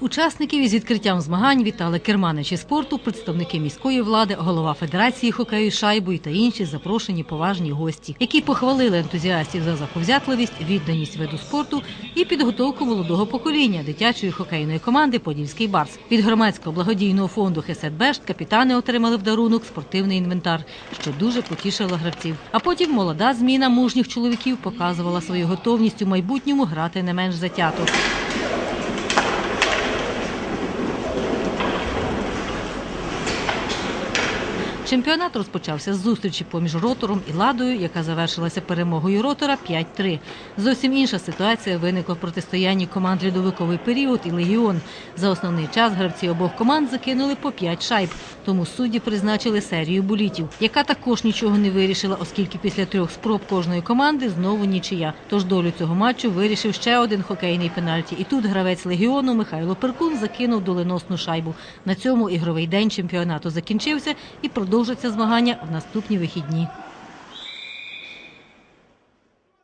Учасників із відкриттям змагань вітали керманичі спорту, представники міської влади, голова Федерації хокею з шайбою та інші запрошені поважні гості, які похвалили ентузіастів за заповзятливість, відданість виду спорту і підготовку молодого покоління дитячої хокейної команди Подільський Барс. Від громадського благодійного фонду Хесетбешт капітани отримали в дарунок спортивний інвентар, що дуже потішило гравців. А потім молода зміна мужніх чоловіків показувала свою готовність у майбутньому грати не менш затято. Чемпіонат розпочався з зустрічі поміж ротором і ладою, яка завершилася перемогою ротора 5-3. Зовсім інша ситуація виникла в протистоянні команд льодовиковий період і легіон. За основний час гравці обох команд закинули по 5 шайб, тому судді призначили серію булітів, яка також нічого не вирішила, оскільки після трьох спроб кожної команди знову нічия. Тож долю цього матчу вирішив ще один хокейний пенальті. І тут гравець легіону Михайло Перкун закинув доленосну шайбу. На цьому ігровий день чемпіонату закінчився і продовжаться змагання в наступні вихідні.